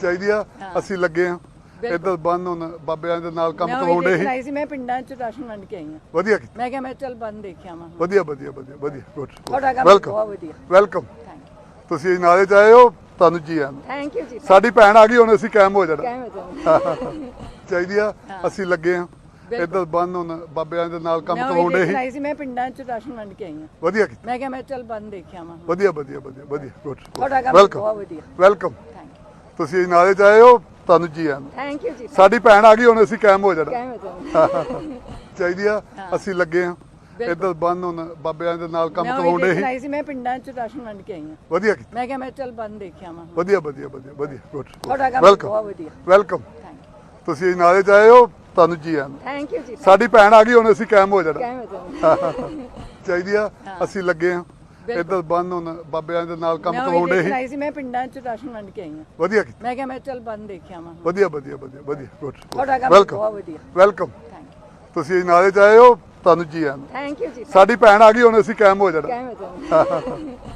ਚਾਹੀਦੀ ਆ ਅਸੀਂ ਲੱਗੇ ਆ। ਇੱਧਰ ਬੰਨ ਹੁਣ ਬਾਬਿਆਂ ਦੇ ਨਾਲ ਕੰਮ ਮੈਂ ਕਰਾਉਣ ਉਹੀ ਦੇ ਦੇਖਣ ਸੀ। ਮੈਂ ਪਿੰਡਾਂ 'ਚ ਰਾਸ਼ਨ ਵੰਡ ਕੇ ਆਈ ਹਾਂ ਵਧੀਆ ਕੀਤਾ। ਮੈਂ ਕਿਹਾ ਮੈਂ ਚੱਲ ਬੰਦ ਦੇਖਿਆ ਮੈਂ ਵਧੀਆ ਵਧੀਆ ਵਧੀਆ ਵਧੀਆ ਗੁੱਡ ਵੈਲਕਮ ਵੈਲਕਮ ਤੁਸੀਂ ਨਾਲੇ ਚ ਆਏ ਹੋ ਤੁਹਾਨੂੰ ਜੀ ਆਨ ਥੈਂਕ ਯੂ ਜੀ। ਸਾਡੀ ਭੈਣ ਆ ਗਈ ਹੁਣ ਅਸੀਂ ਕਾਇਮ ਹੋ ਜਾਣਾ। ਕਿਵੇਂ ਤੁਹਾਨੂੰ ਚਾਹੀਦੀ ਆ ਅਸੀਂ ਲੱਗੇ ਆ। ਇੱਧਰ ਬੰਨ ਹੁਣ ਬਾਬਿਆਂ ਦੇ ਨਾਲ ਕੰਮ ਮੈਂ ਕਰਾਉਣ ਉਹੀ ਦੇ ਦੇਖਣ ਸੀ। ਮੈਂ ਪਿੰਡਾਂ 'ਚ ਰਾਸ਼ਨ ਵੰਡ ਕੇ ਆਈ ਹਾਂ ਵਧੀਆ ਕੀਤਾ। ਮੈਂ ਕਿਹਾ ਮੈਂ ਚੱਲ ਬੰਦ ਦੇਖਿਆ ਮੈਂ ਵਧੀਆ ਵਧੀਆ ਵਧੀਆ ਵਧੀਆ ਗੁੱਡ ਵੈਲਕਮ ਵੈਲਕਮ ਤੁਸੀਂ ਨਾਲੇ ਚ ਆਏ ਹੋ ਤੁਹਾਨੂੰ ਜੀ ਆਨ ਥੈਂਕ ਯੂ ਜੀ ਸਾਡੀ ਭੈਣ ਆ ਗਈ ਹੁਣ ਅਸੀਂ ਕਾਇਮ ਹੋ ਜਾਣਾ। ਚਾਹੀਦੀ ਆ ਅਸੀਂ ਲੱਗੇ ਆ ਇੱਧਰ ਬੰਨ ਹੁਣ ਬਾਬਿਆਂ ਦੇ ਨਾਲ ਕੰਮ ਦੇਖਣ ਸੀ। ਮੈਂ ਪਿੰਡਾਂ 'ਚ ਰਾਸ਼ਨ ਵੰਡ ਕੇ ਆਈ ਹਾਂ। ਵਧੀਆ ਕੀਤਾ। ਮੈਂ ਕਿਹਾ ਮੈਂ ਚੱਲ ਬੰਦ ਦੇਖਿਆ ਮੈਂ ਵਧੀਆ ਵਧੀਆ ਵਧੀਆ ਵਧੀਆ ਗੁੱਡ ਵੈਲਕਮ ਵੈਲਕਮ ਤੁਸੀਂ ਨਾਲੇ ਚ ਆਏ ਹੋ ਤੁਹਾਨੂੰ ਜੀ ਆਨ ਥੈਂਕ ਯੂ ਜੀ ਸਾਡੀ ਭੈਣ ਆ ਗਈ ਹੁਣ ਅਸੀਂ ਕਾਇਮ ਹੋ ਜਾਣਾ। ਚਾਹੀਦੀ ਆ ਅਸੀਂ ਲੱਗੇ ਆ ਇੱਧਰ ਬੰਨ ਹੁਣ ਬਾਬਿਆਂ ਦੇ ਨਾਲ ਕੰਮ ਦੇ ਦੇਖਣ ਸੀ। ਆਈ ਸੀ ਮੈਂ ਪਿੰਡਾਂ 'ਚ ਰਾਸ਼ਨ ਵੰਡ ਕੇ ਆਈ ਹਾਂ। ਵਧੀਆ ਕੀਤਾ। ਮੈਂ ਕਿਹਾ ਮੈਂ ਚੱਲ ਬੰਦ ਦੇਖਿਆ ਮੈਂ ਵਧੀਆ ਵਧੀਆ ਵਧੀਆ ਵਧੀਆ ਗੁੱਡ ਤੁਹਾਡਾ ਕੰਮ ਵੈਲਕਮ ਬਹੁਤ ਵਧੀਆ। ਵੈਲਕਮ ਥੈਂਕ ਯੂ ਤੁਸੀਂ ਨਾਲੇ ਚ ਆਏ ਹੋ ਤੁਹਾਨੂੰ ਜੀ ਆਨ ਥੈਂਕ ਯੂ ਜੀ। ਸਾਡੀ ਭੈਣ ਆ ਗਈ ਹੁਣ ਅਸੀਂ ਕਾਇਮ ਹੋ ਜਾਣਾ। ਕਿਵੇਂ ਤੁਹਾਨੂੰ